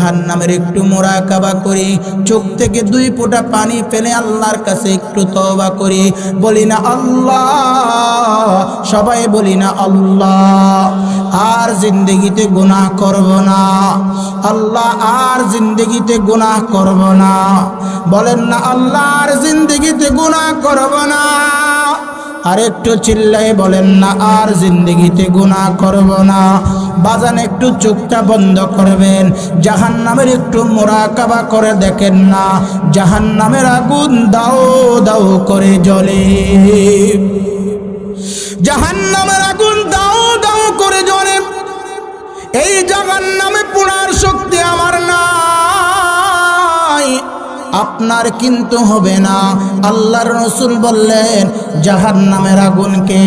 জাহান নামের একটু মোরাকাবা করি, চোখ থেকে দুই ফোঁটা পানি ফেলে আল্লাহর কাছে একটু তওবা করি। বলি না আল্লাহ, সবাই বলি না আল্লাহ, আর জিন্দগিতে গুনাহ করব না। আল্লাহ আর জিন্দগিতে গুনাহ করব না। বলেন না আল্লাহ, আর জিন্দগিতে গুনাহ করব না। আর একটু চিল্লাই বলেন না, আর জিন্দগিতে গুনাহ করব না। বাজান একটু চোখটা বন্ধ করবেন জাহান নামের একটু মোরাকাবা করে দেখেন না। জাহান নামের আগুন দাও দাও করে জ্বলে। জাহান নামের আগুন দাও দাও করে জ্বলে। এই জাহান নামে পুরার শক্তি আমার নাই। আপনার কিন্তু হবে না। আল্লাহর রসুল বললেন জাহান নামের আগুনকে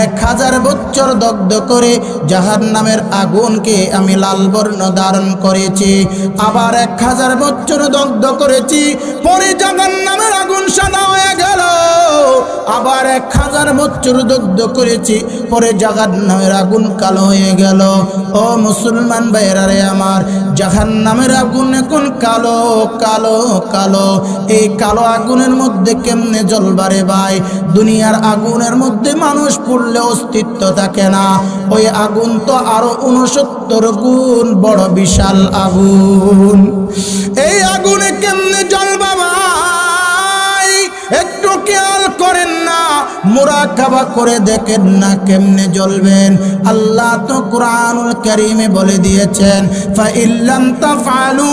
এক হাজার বছর দগ্ধ করে জাহান নামের আগুনকে আমি লাল বর্ণ ধারণ করেছি। আবার এক হাজার বছর দগ্ধ করেছি, পরে জাহান নামের আগুন সাদা হয়ে গেল। আবার এক হাজার বছর দগ্ধ করেছি, পরে জাহান নামের আগুন কালো হয়ে গেল। ও মুসলমান ভাইয়েরা রে আমার জাহান নামের আগুন এখন কালো কালো কালো। এই কালো আগুনের মধ্যে কেমনে জ্বলবারে ভাই? দুনিয়ার আগুনের মধ্যে মানুষ পড়লে অস্তিত্ব থাকে না। ওই আগুন তো আরও উনসত্তর গুণ বড় বিশাল আগুন। এই আগুনে কেমনে জ্বলবা ভাই? একটু খেয়াল করেন না, মুরাকাবা করে দেখেন না কেমনে জ্বলবেন। আল্লাহ তো কোরআনুল কারীমে বলে দিয়েছেন, ফা ইল্লাম তাফআলু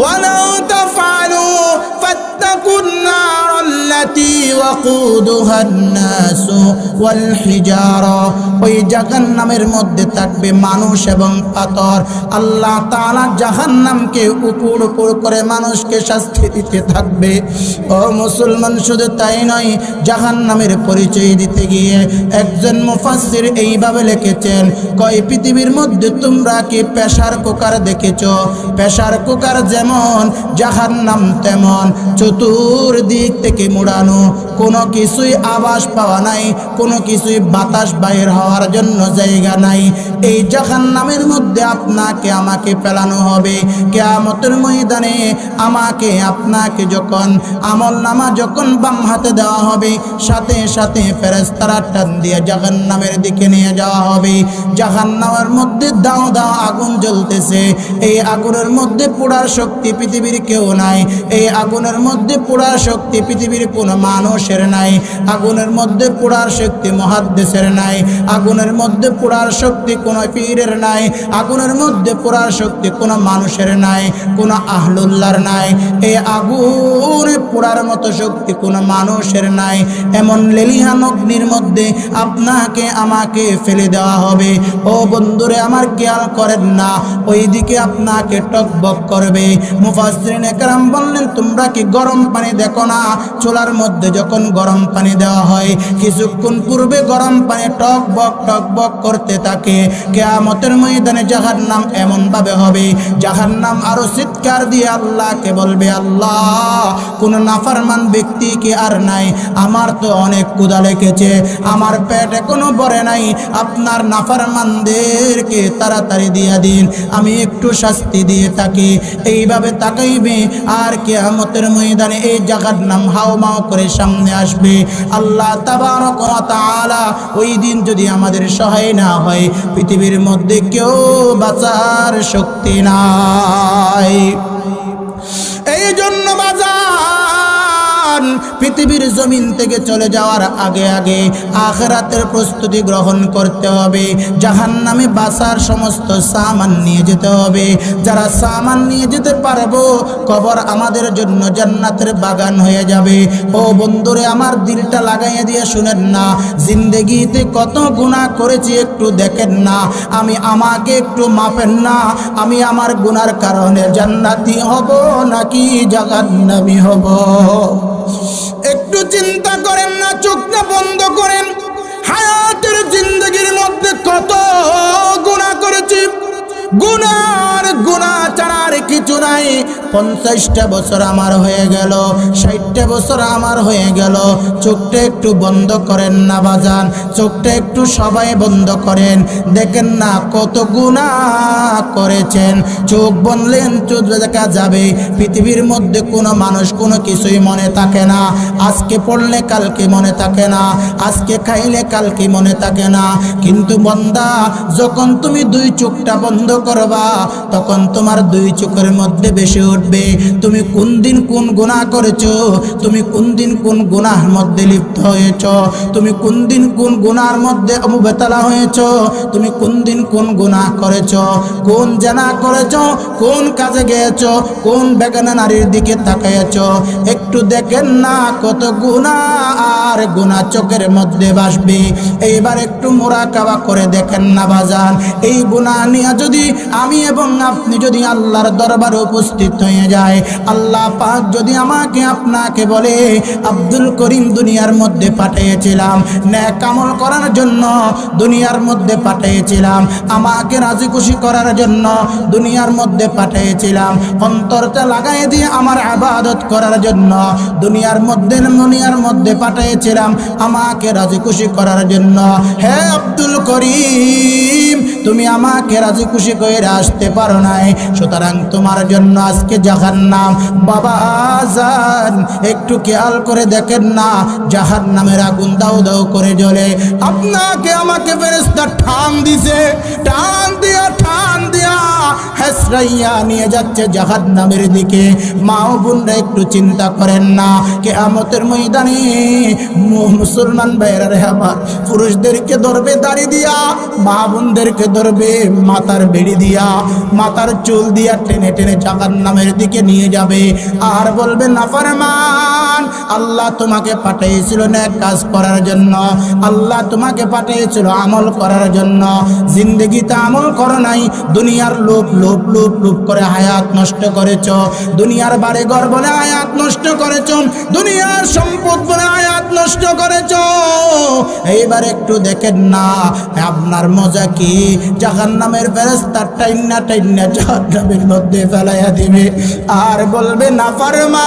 ওয়ালাউ তাফআলু ফাত্তাকুন নার আল্লাতী ওয়াকুদুহা الناس والحجارة ওই জাহান্নামের মধ্যে থাকবে মানুষ এবং পাথর আল্লাহ তাআলা জাহান্নামকে উপর উপর করে মানুষকে শাস্তি দিতে থাকবে ও মুসলমান শুধু তাই নয় জাহান্নামের পরিচয় দিতে গিয়ে একজন মুফাসসির এইভাবে লিখেছেন কয় পৃথিবীর মধ্যে তোমরা কি প্রেসার কুকার দেখেছ প্রেসার কুকার যেমন জাহান্নাম তেমন চতুর্দিক থেকে মুড়ানো, কোনো কিছুই আবাস পাওয়া নাই, কোনো কিছুই বাতাস বাইর হওয়ার জন্য জায়গা নাই। এই জাহান্নামের মধ্যে আপনাকে, আমাকে ফেলানো হবে। কেয়ামতের ময়দানে আমাকে, আপনাকে যখন আমল নামা যখন বাম হাতে দেওয়া হবে, সাথে সাথে ফেরেস্তারা টান দিয়ে জাহান্নামের দিকে নিয়ে যাওয়া হবে। জাহান্নামের মধ্যে দাও দাও আগুন জ্বলতেছে। এই আগুনের মধ্যে পোড়ার শক্তি পৃথিবীর কেউ নাই। এই আগুনের মধ্যে পোড়ার শক্তি পৃথিবীর কোনো মানুষের নাই। আগুনের মধ্যে পোড়ার শক্তি মহাদ্দেশের নাই। আগুনের মধ্যে পোড়ার শক্তি কোনো পীরের নাই। আগুনের মধ্যে পোড়ার শক্তি কোনো মানুষের নাই, কোনো আহলুল্লার নাই। এই আগুনে পোড়ার মতো শক্তি কোনো মানুষের নাই। এমন লেলিহান অগ্নির মধ্যে আপনাকে, আমাকে ফেলে দেওয়া হবে। ও বন্ধুরে, আমার খেয়াল করেন না ওই দিকে আপনাকে টকবক করবে। মুফাসরিন বললেন, তোমরা কি গরম পানি দেখো না। চুলার মধ্যে যখন গরম পানি দেওয়া হয়, কিছুক্ষণ পূর্বে গরম পানি টক বক টক বক করতে থাকে। কেয়ামতের ময়দানে যাহার নাম এমন ভাবে হবে। যাহার নাম আরও চিৎকার দিয়ে আল্লাহকে বলবে, আল্লাহ, কোন নাফারমান ব্যক্তি কি আর নাই? আমার তো অনেক কুদা লেগেছে। আমার পেট এখনও ভরে নাই। আপনার নাফারমানদেরকে তাড়াতাড়ি দিয়ে দিন। আমি একটু শাস্তি দিয়ে থাকি। এইভাবে তাকাইবে আর কেয়ামতের ময়দানে এই জায়গার নাম হাওমাও করে সামনে আসবে। আল্লাহ তাবারক তাআলা ওই দিন যদি আমাদের সহায় না হয়, পৃথিবীর মধ্যে কেউ বাঁচার শক্তি নাই। এই জন্য বাজান পৃথিবীর জমিন থেকে চলে যাওয়ার আগে আগে আখরাতের প্রস্তুতি গ্রহণ করতে হবে। জাহান নামে বাসার সমস্ত সামান নিয়ে যেতে হবে। যারা সামান নিয়ে যেতে পারব, কবর আমাদের জন্য জান্নাতের বাগান হয়ে যাবে। ও বন্ধুরে, আমার দিলটা লাগাইয়ে দিয়ে শুনেন না। জিন্দেগিতে কত গুণা করেছি একটু দেখেন না। আমি আমাকে একটু মাপেন না। আমি আমার গুনার কারণে জান্নাতি হব নাকি জাহান্নামি হব? একটু চিন্তা করেন না চোখটা বন্ধ করেন। হায়াতের জিন্দগির মধ্যে কত গুণা করেছি। গুণা পঞ্চাশটা বছর আমার হয়ে গেল, ষাটটা বছর আমার হয়ে গেল। চোখটা একটু বন্ধ করেন না বাজান, চোখটা একটু সবাই বন্ধ করেন। দেখেন না কত গুণা করেছেন। চোখ বনলেন চোখ দেখা যাবে। পৃথিবীর মধ্যে কোনো মানুষ কোনো কিছুই মনে থাকে না। আজকে পড়লে কালকে মনে থাকে না। আজকে খাইলে কালকে মনে থাকে না। কিন্তু বন্দা, যখন তুমি দুই চোখটা বন্ধ করবা, তখন তোমার দুই চোখের মধ্যে বেশি উঠবে তুমি কোন দিন কোন গুণা করেছ? তুমি কোন দিন কোন গুণার মধ্যে লিপ্ত হয়েছ? তুমি কোন দিন কোন গুণার মধ্যে অববেতলা হয়েছ? তুমি কোন দিন কোন গুণা করেছ? কোন জানা করেছ? কোন কাজে গিয়েছ? কোন বেগানা নারীর দিকে তাকাইছ একটু দেখেন না কত গুণা আর গুণা চোখের মধ্যে বাসবে এইবার একটু মোরা কাবা করে দেখেন না বাজান। এই গুণা নিয়ে যদি আমি এবং আপনি যদি আল্লাহর দরবারে উপস্থিত হয়ে যায় আল্লাহ পাক যদি আমাকে আপনাকে বলে, আব্দুল করিম দুনিয়ার মধ্যে পাঠিয়েছিলাম, ন্যাক আমল করার জন্য দুনিয়ার মধ্যে পাঠিয়েছিলাম, আমাকে রাজি খুশি করার জন্য দুনিয়ার মধ্যে পাঠিয়েছিলাম, অন্তরটা লাগাই দিয়ে আমার আবাদত করার জন্য দুনিয়ার মধ্যে দুনিয়ার মধ্যে পাঠিয়েছিলাম আমাকে রাজি খুশি করার জন্য। হে আব্দুল করিম, তুমি আমাকে রাজি খুশি করে আসতে পারো নাই। সুতরাং তোমার জন্য আজকে জাহান নাম বাবা আজান, একটু খেয়াল করে দেখেন না জাহান নামের আগুন দাও দাও করে জ্বলে। আপনাকে আমাকে ফেরেস্তা ঠান দিছে টান দিয়া টান দিয়া হেসরাইয়া নিয়ে যাচ্ছে জাহান নামের দিকে। মা বোনরা একটু চিন্তা করেন না কে আমতের ময়দানে মুসলমান ভাইয়েরা রে পুরুষদেরকে ধরবে দাড়ি দিয়া, মা বোনদেরকে ধরবে মাথার বেড়ি দিয়া, মাথার চুল দিয়া টেনে টেনে জাহান নামের দিকে নিয়ে যাবে। আর বলবে নাফরমান আল্লাহ তোমাকে পাঠিয়েছিল ন্যাক কাজ করার জন্য, আল্লাহ তোমাকে পাঠিয়েছিল আমল করার জন্য। জিন্দগিতে আমল করো নাই, দুনিয়ার লোভ লোভ লোভ লোভ করে হায়াত নষ্ট করেছ। দুনিয়ার বাড়ি ঘর বলে হায়াত নষ্ট করেছ। দুনিয়ার সম্পদ বলে হায়াত নষ্ট করেছ? এইবার একটু দেখেন না। আপনার মজা কি? জাহান নামের ফেরেস্তার টাইনা টাইনা জাহান নামের মধ্যে ফেলাইয়া দিবে। আর বলবে, না ফারমা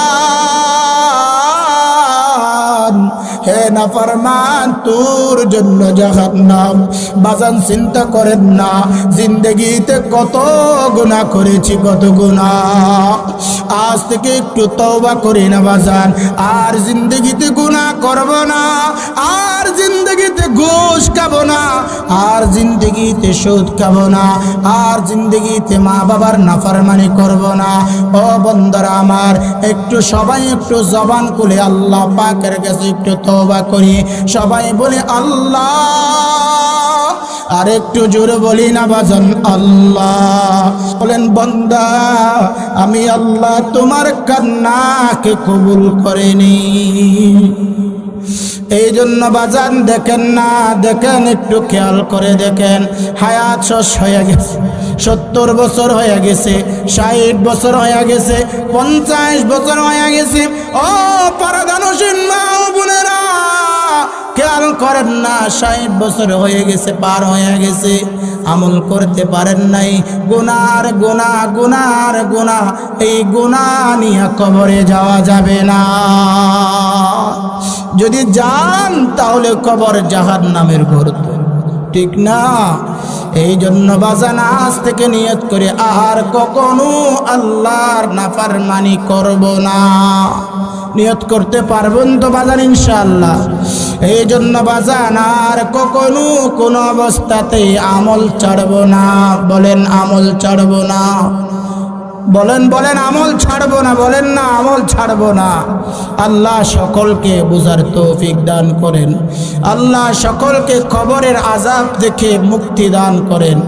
হে না ফরমান, তোর জন্য জাহান্নাম। বাজান চিন্তা করেন না। জিন্দগিতে কত গুনাহ করেছি, কত গুনাহ। আজ থেকে একটু তওবা করি না বাজান। আর জিন্দগিতে গুনাহ করব না। আর জিন্দগিতে ঘুষ খাব না। আর জিন্দগিতে সুদ খাব না। আর জিন্দগিতে মা বাবার নাফরমানি করব না। ও বন্ধুরা আমার, একটু সবাই একটু জবান খুলে আল্লাহ পাকের কাছে একটু তওবা করি। সবাই বলে, আল্লাহ। আর একটু জোরে বলি না বাজন, আল্লাহ। বলেন, বন্দা, আমি আল্লাহ তোমার কান্নাকে কবুল করেনি। এই জন্য বাজান দেখেন না, দেখেন, একটু খেয়াল করে দেখেন। হায়াত শস হয়ে গেছে, সত্তর বছর হয়ে গেছে, ষাট বছর হয়ে গেছে, পঞ্চাশ বছর হয়ে গেছে। ও পারদানসীন মা বোনেরা, খেয়াল করেন না, ষাট বছর হয়ে গেছে, পার হয়ে গেছে। আমল করতে পারেন নাই। গুনার গুনা গুনার গুনা, এই গুনা নিয়ে কবরে যাওয়া যাবে না। যদি যান, তাহলে কবর জাহান নামের ঘরত ঠিক না? এই জন্য বাজান আজ থেকে নিয়ত করে আর কখনো আল্লাহর নাফারমানি করব না। নিয়ত করতে পারবেন তো বাজান ইনশাআল্লাহ। এই জন্য বাজান আর কখনো কোন অবস্থাতে আমল ছাড়ব না। বলেন, আমল ছাড়ব না। বলেন বলেন, আমল ছাড়বো না। বলেন না, আমল ছাড়বো না। আল্লাহ সকলকে বুঝার তৌফিক দান করেন। আল্লাহ সকলকে খবরের আজাব দেখে মুক্তি দান করেন।